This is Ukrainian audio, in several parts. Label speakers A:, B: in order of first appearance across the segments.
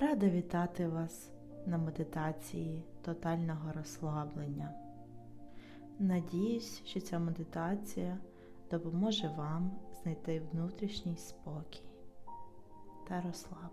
A: Рада вітати вас на медитації тотального розслаблення. Надіюсь, що ця медитація допоможе вам знайти внутрішній спокій та розслаблення.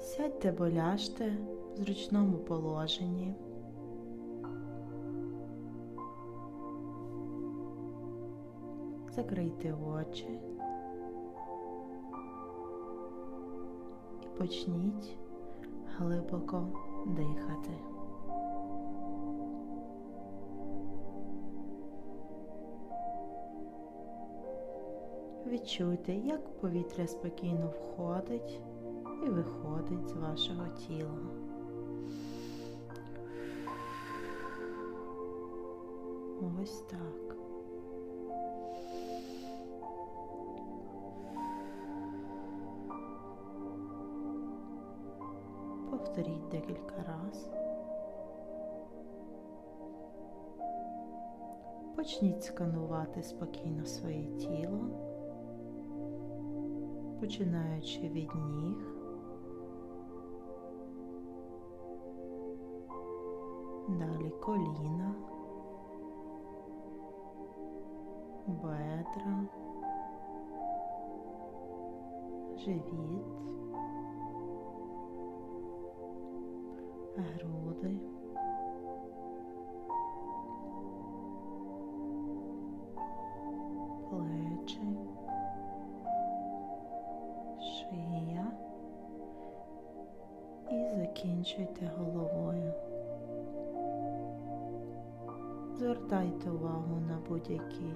A: Сядьте або ляжте в зручному положенні. Закрийте очі і почніть глибоко дихати. Відчуйте, як повітря спокійно входить і виходить з вашого тіла. Ось так. Повторіть декілька разів. Почніть сканувати спокійно своє тіло, починаючи від ніг. Далі коліна, бедра, живіт, груди, плечі, шия і закінчуйте головою. Звертайте увагу на будь-які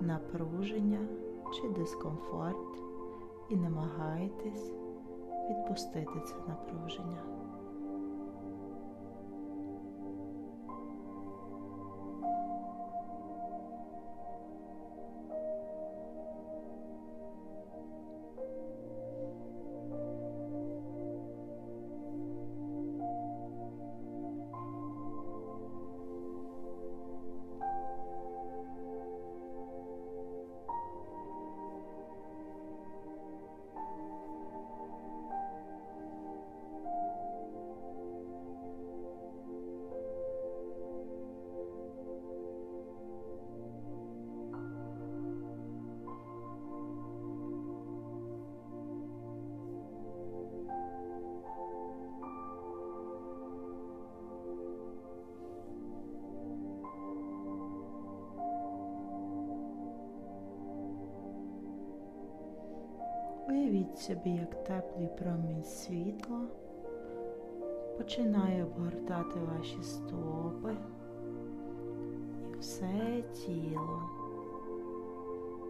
A: напруження чи дискомфорт і намагайтесь відпустити це напруження. Уявіть собі, як теплий промінь світла починає обгортати ваші стопи і все тіло.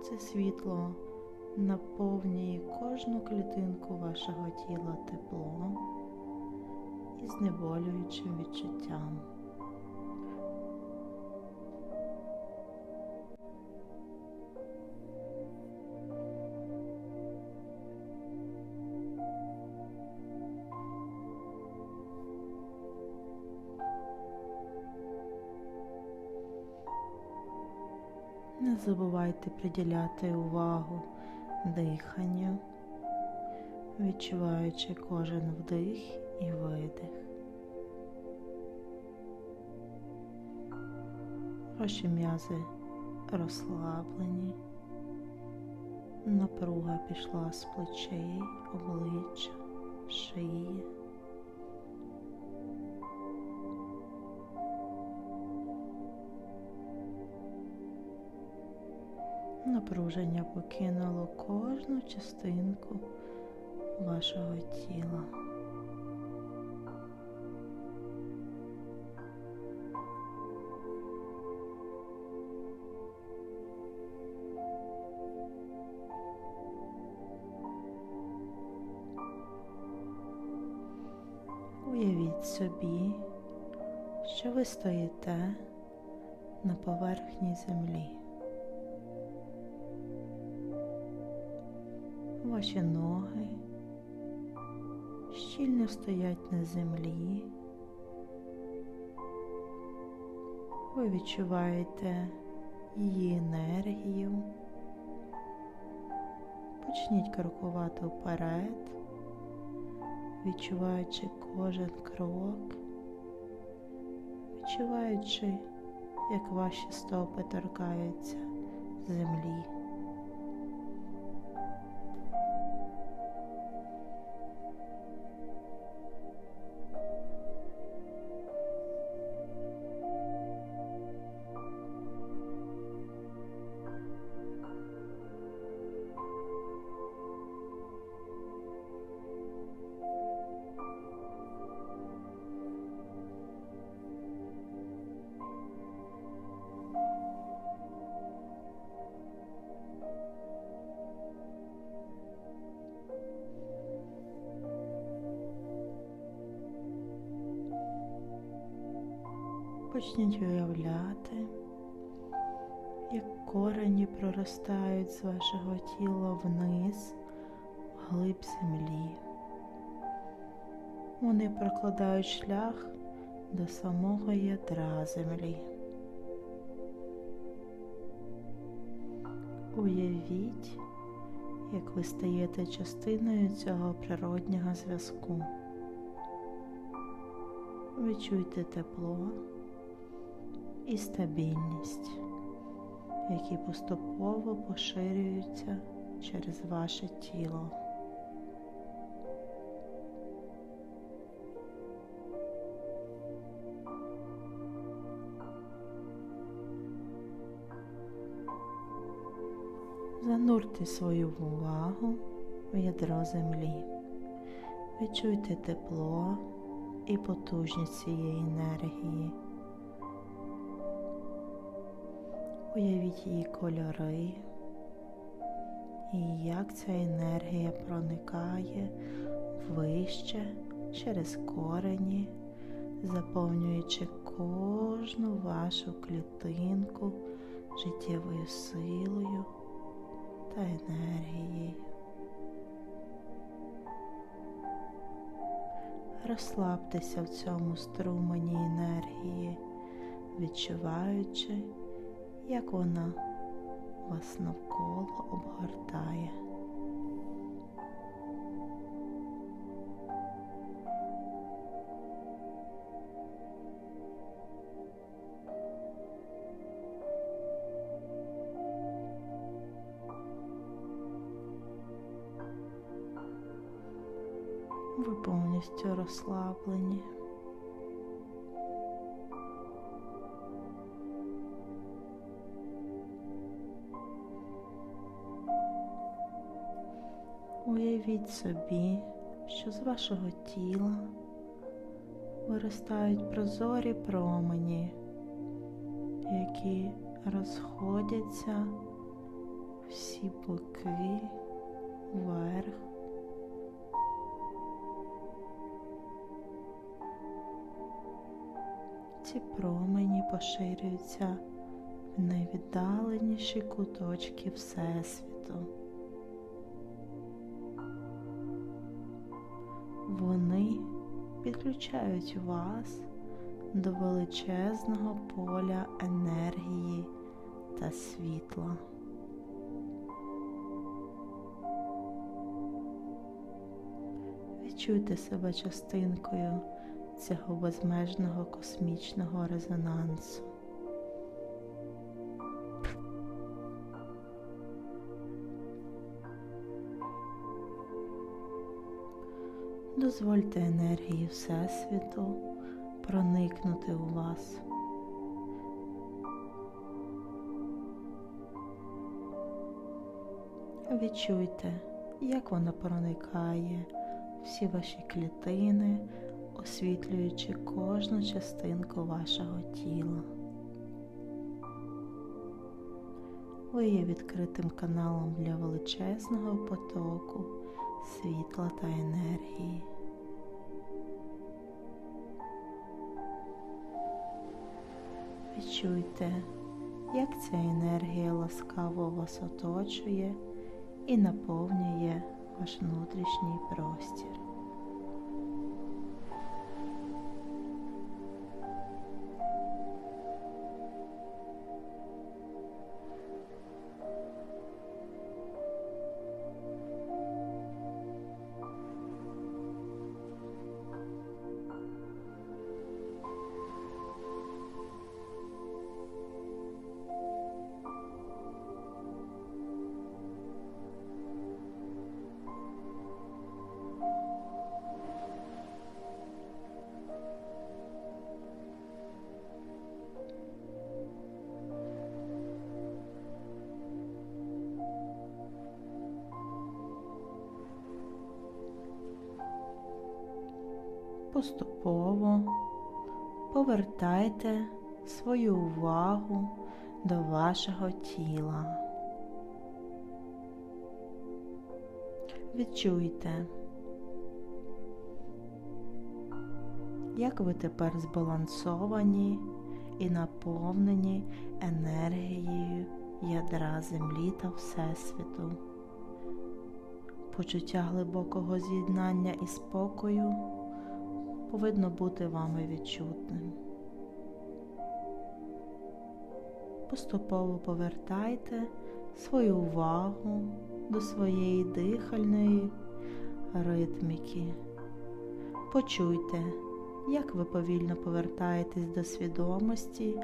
A: Це світло наповнює кожну клітинку вашого тіла теплом і знеболюючим відчуттям. Забувайте приділяти увагу диханню, відчуваючи кожен вдих і видих. Ваші м'язи розслаблені, напруга пішла з плечей, обличчя, шиї. Напруження покинуло кожну частинку вашого тіла. Уявіть собі, що ви стоїте на поверхні землі. Ваші ноги щільно стоять на землі. Ви відчуваєте, її енергію. Почніть крокувати вперед, відчуваючи кожен крок, відчуваючи, як ваші стопи торкаються землі. Почніть уявляти, як корені проростають з вашого тіла вниз, вглиб землі. Вони прокладають шлях до самого ядра землі. Уявіть, як ви стаєте частиною цього природнього зв'язку. Відчуйте тепло і стабільність, які поступово поширюються через ваше тіло. Занурте свою увагу в ядро землі. Відчуйте тепло і потужність цієї енергії. Уявіть її кольори і як ця енергія проникає вище через корені, заповнюючи кожну вашу клітинку життєвою силою та енергією. Розслабтеся в цьому струмені енергії, відчуваючи як вона вас навколо обгортає. Ви повністю розслаблені. Уявіть собі, що з вашого тіла виростають прозорі промені, які розходяться всі боки вверх. Ці промені поширюються в найвіддаленіші куточки Всесвіту. Підключають вас до величезного поля енергії та світла. Відчуйте себе частинкою цього безмежного космічного резонансу. Дозвольте енергії Всесвіту проникнути у вас. Відчуйте, як вона проникає всі ваші клітини, освітлюючи кожну частинку вашого тіла. Ви є відкритим каналом для величезного потоку світла та енергії. Відчуйте, як ця енергія ласкаво вас оточує і наповнює ваш внутрішній простір. Поступово повертайте свою увагу до вашого тіла. Відчуйте, як ви тепер збалансовані і наповнені енергією ядра Землі та Всесвіту. Почуття глибокого з'єднання і спокою повинно бути вами відчутним. Поступово повертайте свою увагу до своєї дихальної ритміки. Почуйте, як ви повільно повертаєтесь до свідомості.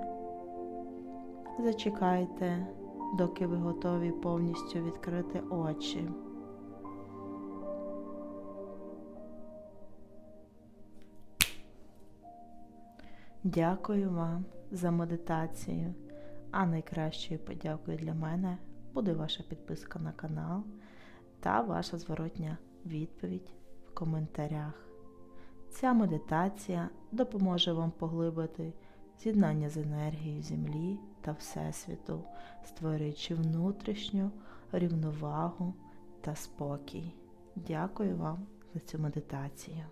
A: Зачекайте, доки ви готові повністю відкрити очі. Дякую вам за медитацію. А найкращою подякою для мене буде ваша підписка на канал та ваша зворотня відповідь в коментарях. Ця медитація допоможе вам поглибити з'єднання з енергією Землі та Всесвіту, створюючи внутрішню рівновагу та спокій. Дякую вам за цю медитацію.